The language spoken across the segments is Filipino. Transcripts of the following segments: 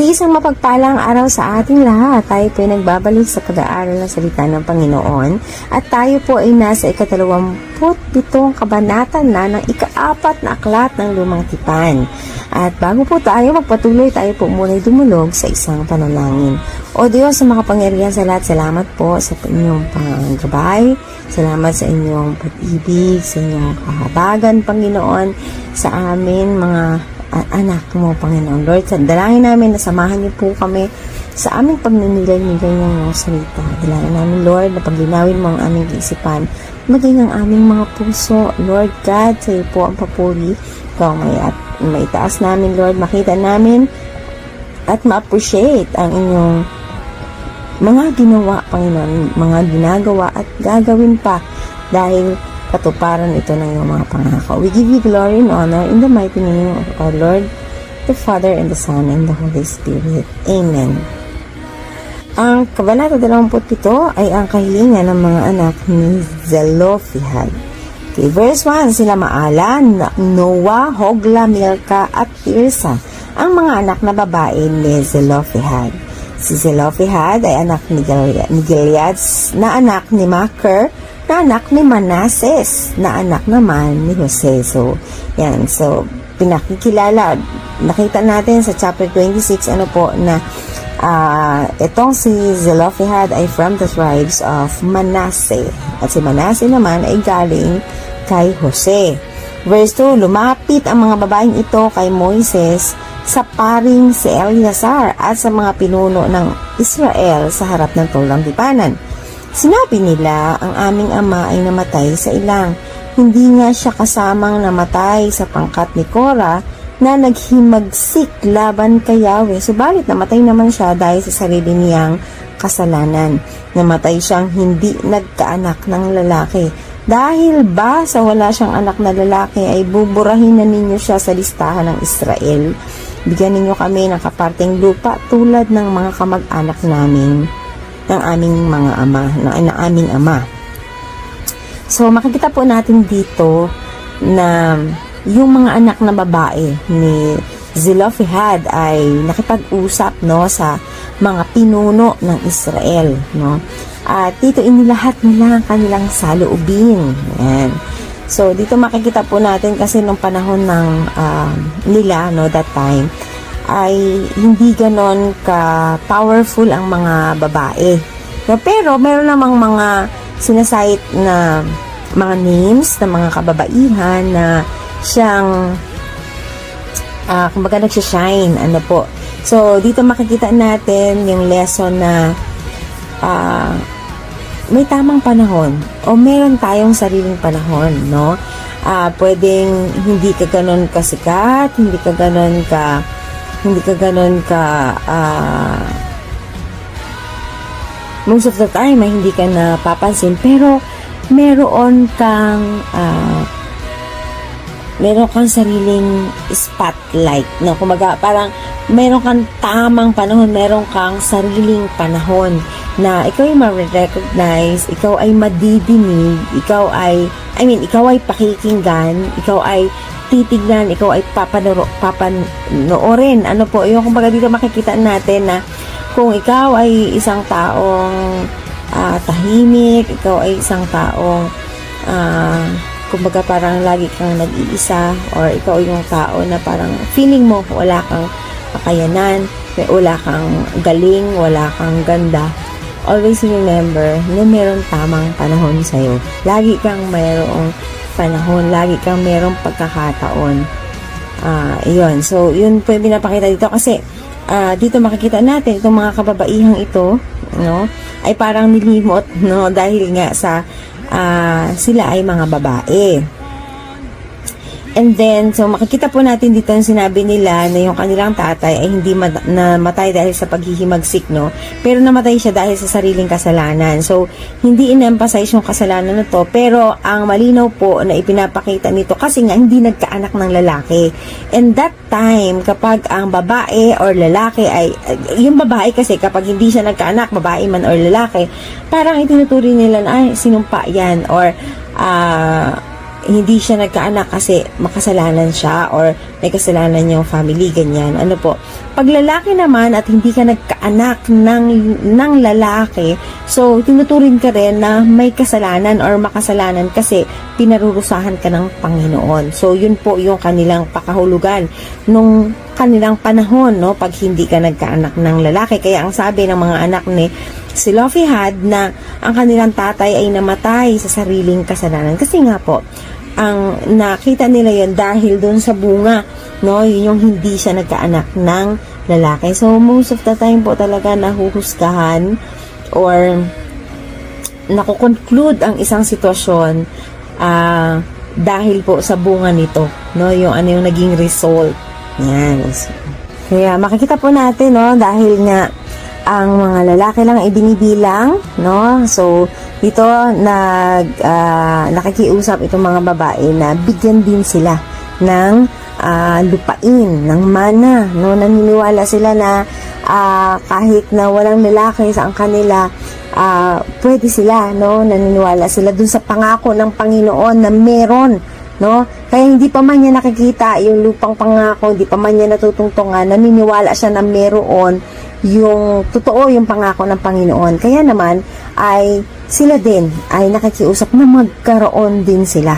Isang mapagpalang araw sa ating lahat. Tayo po ay nagbabalik sa pag-aaral ng salita ng Panginoon at tayo po ay nasa ikatalawamput pitong kabanata na ng ikaapat na aklat ng lumang tipan. At bago po tayo magpatuloy, tayo po muna dumulog sa isang panalangin. O Diyos, sa makapangyarihan sa lahat, salamat po sa inyong panggabay. Salamat sa inyong pag-ibig, sa inyong kahabagan, Panginoon, sa amin mga a- anak mo, Panginoon. Lord, dalangin namin na samahan niyo po kami sa aming pagninilay-nilay ng iyong salita. Dalangin namin, Lord, na paglinawin mo ang aming isipan, maging ang aming mga puso. Lord God, sa iyo po ang papuri. Ikaw may, at, may taas namin, Lord, makita namin at ma-appreciate ang inyong mga ginawa, Panginoon, mga ginagawa at gagawin pa dahil katuparan ito ng iyong mga pangako. We give you glory and honor in the mighty name of our Lord, the Father, and the Son, and the Holy Spirit. Amen. Ang Kabanata 27 ay ang kahilingan ng mga anak ni Zelophehad. Okay, verse 1, sila Maala, Noah, Hogla, Milka, at Tirsa, ang mga anak na babae ni Zelophehad. Si Zelophehad ay anak ni Gilead na anak ni Maker, na anak ni Manases, na anak naman ni Jose. So, yan. So, pinakikilala, nakita natin sa chapter 26, ano po, na ah itong si Zelophehad ay from the tribes of Manasseh. At si Manasseh naman ay galing kay Jose. Verse 2, lumapit ang mga babaeng ito kay Moises sa paring si Eleazar at sa mga pinuno ng Israel sa harap ng tulang tipanan. Sinabi nila, ang aming ama ay namatay sa ilang. Hindi nga siya kasamang namatay sa pangkat ni Cora na naghimagsik laban kay Yahweh. Subalit namatay naman siya dahil sa sarili niyang kasalanan. Namatay siyang hindi nagkaanak ng lalaki. Dahil ba sa wala siyang anak na lalaki ay buburahin na ninyo siya sa listahan ng Israel. Bigyan ninyo kami ng kaparteng lupa tulad ng mga kamag-anak namin ng aming mga ama, ng, ng aming ama. So, makikita po natin dito na yung mga anak na babae ni Zelophehad ay nakipag-usap no sa mga pinuno ng Israel no. At dito inilahat nila ang kanilang saloobin. Yan so dito makikita po natin kasi nung panahon ng ah, nila no that time ay hindi ganon ka powerful ang mga babae pero meron namang mga sinasite na mga names ng mga kababaihan na siyang ah kumbaga nagsishine, ano po. So, dito makikita natin yung lesson na ah may tamang panahon o meron tayong sariling panahon, no? Ah, pwedeng hindi ka ganon kasikat, hindi ka ganon ka hindi ka ganon ka ah most of the time ay hindi ka napapansin. Pero meron kang ah, meron kang sariling spotlight no? Kumaga parang meron kang tamang panahon meron kang sariling panahon na ikaw ay ma-recognize ikaw ay madidinig ikaw ay I mean ikaw ay pakikinggan ikaw ay titignan ikaw ay papanoro, papanoorin ano po yung kumbaga dito makikita natin na kung ikaw ay isang taong ah, tahimik ikaw ay isang taong ah, kumbaga parang lagi kang nag-iisa or ikaw yung tao na parang feeling mo wala kang kakayanan, wala kang galing, wala kang ganda. Always remember na meron tamang panahon sa'yo. Lagi kang mayroong panahon, lagi kang mayroong pagkakataon. Ah, yun. So, yun po yung pinapakita dito kasi ah, dito makikita natin itong mga kababaihang ito, no, ay parang nilimot, no, dahil nga sa ah, sila ay mga babae. And then, so makikita po natin dito yung sinabi nila na yung kanilang tatay ay hindi mat- namatay dahil sa paghihimagsik, no? Pero namatay siya dahil sa sariling kasalanan. So, hindi in-emphasize yung kasalanan na to, pero ang malinaw po na ipinapakita nito kasi nga hindi nagkaanak ng lalaki. And that time, kapag ang babae or lalaki ay, yung babae kasi kapag hindi siya nagkaanak, babae man or lalaki, parang itinuturi nila na, ay, sinumpa yan or, ah, hindi siya nagkaanak kasi makasalanan siya or may kasalanan yung family, ganyan. Ano po, pag lalaki naman at hindi ka nagkaanak ng, ng lalaki, so tinuturing ka rin na may kasalanan or makasalanan kasi pinarurusahan ka ng Panginoon. So yun po yung kanilang pakahulugan nung kanilang panahon, no, pag hindi ka nagkaanak ng lalaki. Kaya ang sabi ng mga anak ni si had na ang kanilang tatay ay namatay sa sariling kasalanan. Kasi nga po, ang nakita nila yon dahil doon sa bunga, no, yun yung hindi siya nagkaanak ng lalaki. So, most of the time po talaga nahuhusgahan or nakukonclude ang isang sitwasyon ah, dahil po sa bunga nito, no, yung ano yung naging result. Yan. Kaya makikita po natin, no, dahil nga ang mga lalaki lang ay binibilang, no? So, dito nag ah, nakikiusap itong mga babae na bigyan din sila ng ah, lupain, ng mana, no? Naniniwala sila na ah, kahit na walang lalaki sa ang kanila, ah, pwede sila, no? Naniniwala sila dun sa pangako ng Panginoon na meron no? Kaya hindi pa man niya nakikita yung lupang pangako, hindi pa man niya natutungtungan, naniniwala siya na meron yung totoo yung pangako ng Panginoon. Kaya naman ay sila din ay nakikiusap na magkaroon din sila,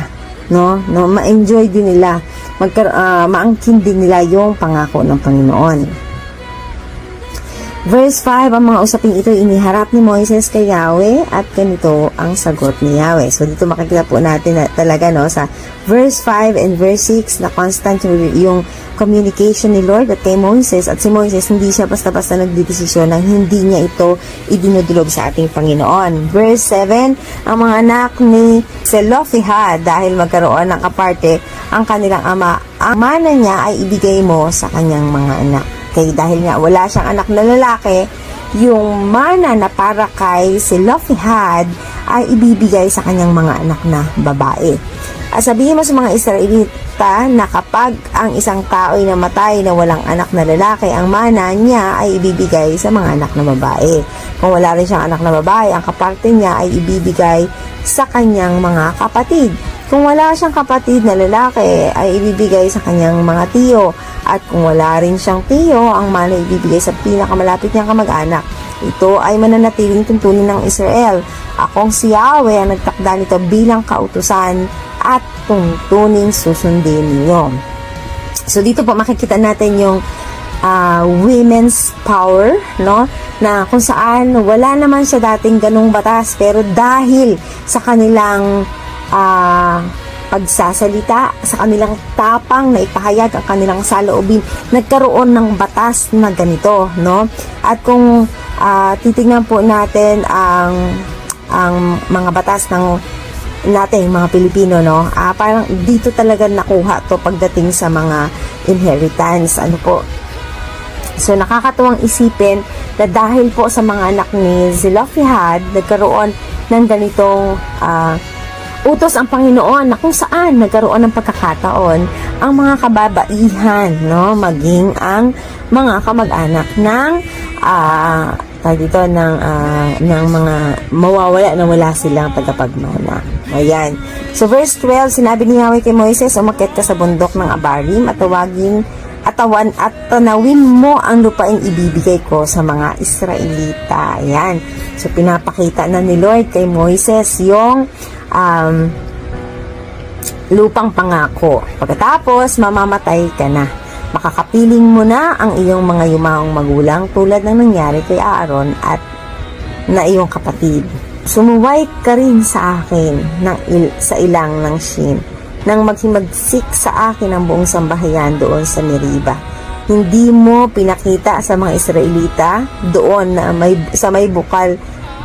no? No, ma-enjoy din nila, magkar ah, maangkin din nila yung pangako ng Panginoon. Verse 5, ang mga usaping ito iniharap ni Moises kay Yahweh at ganito ang sagot ni Yahweh. So dito makikita po natin na talaga no sa verse 5 and verse 6 na constant yung communication ni Lord at kay Moises at si Moises hindi siya basta-basta nagdidesisyon ng hindi niya ito idinudulog sa ating Panginoon. Verse 7, ang mga anak ni Selofihad dahil magkaroon ng kaparte ang kanilang ama, ang mana niya ay ibigay mo sa kanyang mga anak. Kaya dahil nga wala siyang anak na lalaki, yung mana na para kay Selofihad ay ibibigay sa kanyang mga anak na babae. At sabihin mo sa mga Israelita na kapag ang isang tao ay namatay na walang anak na lalaki, ang mana niya ay ibibigay sa mga anak na babae. Kung wala rin siyang anak na babae, ang kaparte niya ay ibibigay sa kanyang mga kapatid. Kung wala siyang kapatid na lalaki, ay ibibigay sa kanyang mga tiyo. At kung wala rin siyang tiyo, ang mana ibibigay sa pinakamalapit niyang kamag-anak. Ito ay mananatiling tuntunin ng Israel. Akong si Yahweh ang nagtakda nito bilang kautusan at tuntunin susundin ninyo. So dito po makikita natin yung uh, women's power, no? Na kung saan wala naman siya dating ganung batas pero dahil sa kanilang uh, pagsasalita, sa kanilang tapang na ipahayag ang kanilang saloobin, nagkaroon ng batas na ganito, no? At kung uh, titingnan po natin ang ang mga batas ng natin, mga Pilipino, no? Ah, parang dito talaga nakuha to pagdating sa mga inheritance. Ano po? So, nakakatuwang isipin na dahil po sa mga anak ni Zelophehad, nagkaroon ng ganitong uh, utos ang Panginoon na kung saan nagkaroon ng pagkakataon ang mga kababaihan, no? Maging ang mga kamag-anak ng uh, dito ng uh, ng mga mawawala na wala silang tagapagmana. Ayan. So verse 12, sinabi ni Yahweh kay Moises, umakyat ka sa bundok ng Abarim at tawagin atawan at tanawin mo ang lupaing ibibigay ko sa mga Israelita. Ayan. So pinapakita na ni Lord kay Moises yung um, lupang pangako. Pagkatapos, mamamatay ka na. Makakapiling mo na ang iyong mga yumaong magulang tulad ng nangyari kay Aaron at na iyong kapatid. Sumuway ka rin sa akin ng il, sa ilang ng Shin nang maghimagsik sa akin ang buong sambahayan doon sa Meriba. Hindi mo pinakita sa mga Israelita doon na may, sa may bukal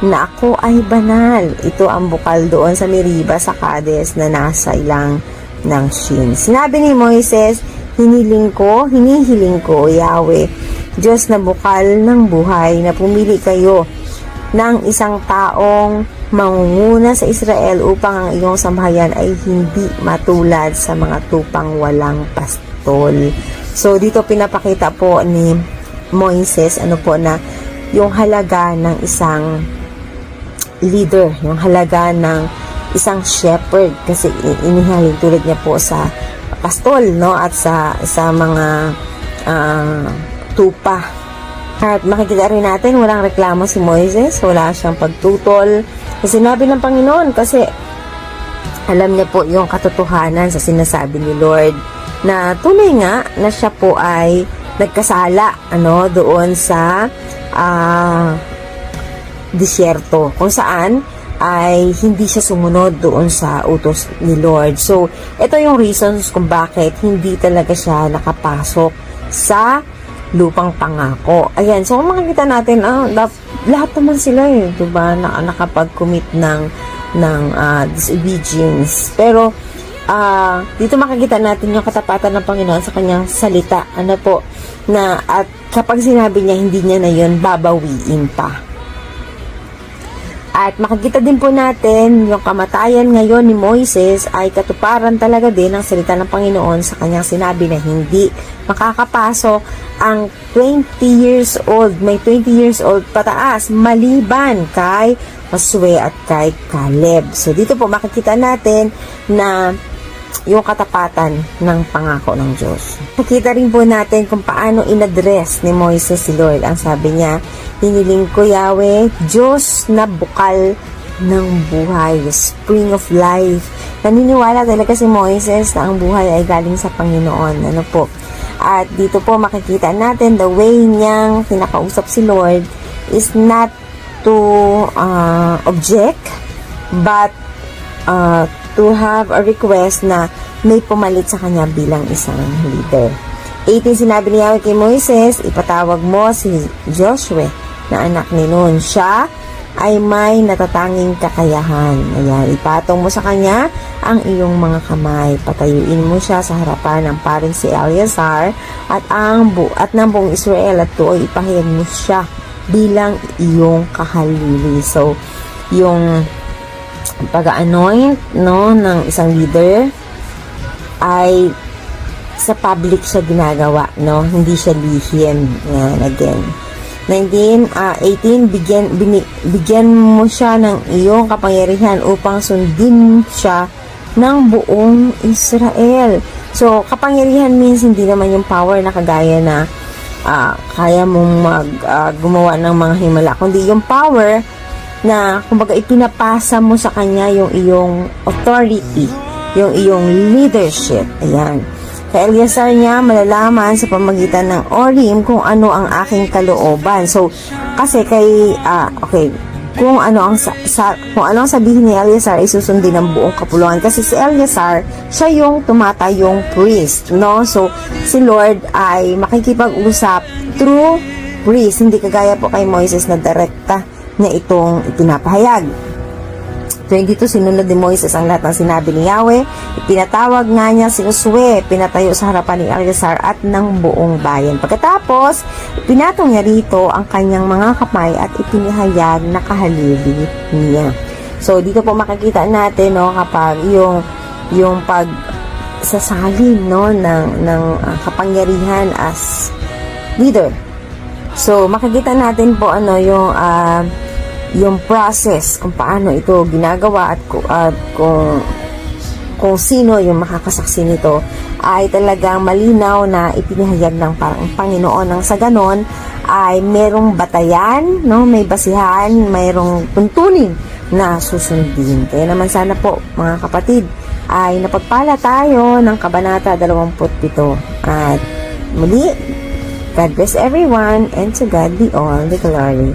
na ako ay banal. Ito ang bukal doon sa Meriba sa Kades na nasa ilang ng Shin. Sinabi ni Moises, hiniling ko, hinihiling ko, Yahweh, Diyos na bukal ng buhay, na pumili kayo ng isang taong mangunguna sa Israel upang ang iyong sambahayan ay hindi matulad sa mga tupang walang pastol. So, dito pinapakita po ni Moises, ano po na, yung halaga ng isang leader, yung halaga ng isang shepherd kasi inihalin tulad niya po sa pastol no at sa sa mga ah, tupa at makikita rin natin walang reklamo si Moises wala siyang pagtutol sinabi ng Panginoon kasi alam niya po yung katotohanan sa sinasabi ni Lord na tunay nga na siya po ay nagkasala ano doon sa ah disyerto kung saan ay hindi siya sumunod doon sa utos ni Lord. So, ito yung reasons kung bakit hindi talaga siya nakapasok sa lupang pangako. Ayan, so makikita natin, ah, lap- lahat naman sila eh, 'di ba, na nakapag-commit ng ng ah, disobedience. Pero ah, dito makikita natin yung katapatan ng Panginoon sa kanyang salita. Ano po, na at kapag sinabi niya hindi niya na yun, babawiin pa. At makikita din po natin yung kamatayan ngayon ni Moises ay katuparan talaga din ng salita ng Panginoon sa kanyang sinabi na hindi makakapasok ang 20 years old, may 20 years old pataas, maliban kay Josue at kay Caleb. So dito po makikita natin na yung katapatan ng pangako ng Diyos. Nakita rin po natin kung paano inaddress ni Moises si Lord. Ang sabi niya, hiniling ko Yahweh, Diyos na bukal ng buhay, spring of life. Naniniwala talaga si Moises na ang buhay ay galing sa Panginoon. Ano po? At dito po makikita natin the way niyang kinakausap si Lord is not to uh, object but uh, to have a request na may pumalit sa kanya bilang isang leader. 18 sinabi ni Yahweh kay Moises, ipatawag mo si Joshua na anak ni Nun. Siya ay may natatanging kakayahan. Ayan, ipatong mo sa kanya ang iyong mga kamay. Patayuin mo siya sa harapan ng paring si Eleazar at ang bu at ng buong Israel at tuoy ipahayag mo siya bilang iyong kahalili. So, yung pag-anoint no ng isang leader ay sa public siya ginagawa no? Hindi siya lihim yan again. 19 ah 18 bigyan bini, bigyan mo siya ng iyong kapangyarihan upang sundin siya ng buong Israel. So kapangyarihan means hindi naman yung power na kagaya na ah, kaya mong mag ah, gumawa ng mga himala kundi yung power na kumbaga ipinapasa mo sa kanya yung iyong authority, yung iyong leadership. Ayan. Kay Eleazar niya malalaman sa pamagitan ng Orim kung ano ang aking kalooban. So, kasi kay, ah, okay, kung ano ang sa, sa- kung ano ang sabihin ni Eleazar ay susundin ng buong kapuluan kasi si Eleazar siya yung tumatayong priest no so si Lord ay makikipag-usap through priest hindi kagaya po kay Moises na direkta na itong ipinapahayag. 22 sinunod ni Moises ang lahat ng sinabi ni Yahweh. Ipinatawag nga niya si Josue pinatayo sa harapan ni Eleazar at ng buong bayan. Pagkatapos pinatong niya rito ang kanyang mga kamay at ipinahayag na kahalili niya. So dito po makikita natin no kapag yung yung pag sasalin no ng ng ah, kapangyarihan as leader So, makikita natin po ano yung ah, yung process kung paano ito ginagawa at, at kung kung sino yung makakasaksi nito ay talagang malinaw na ipinahayag ng parang Panginoon nang sa ganon ay merong batayan, no? may basihan, mayroong tuntunin na susundin. Kaya naman sana po mga kapatid ay napagpala tayo ng Kabanata 27 at muli God bless everyone and to God be all the glory.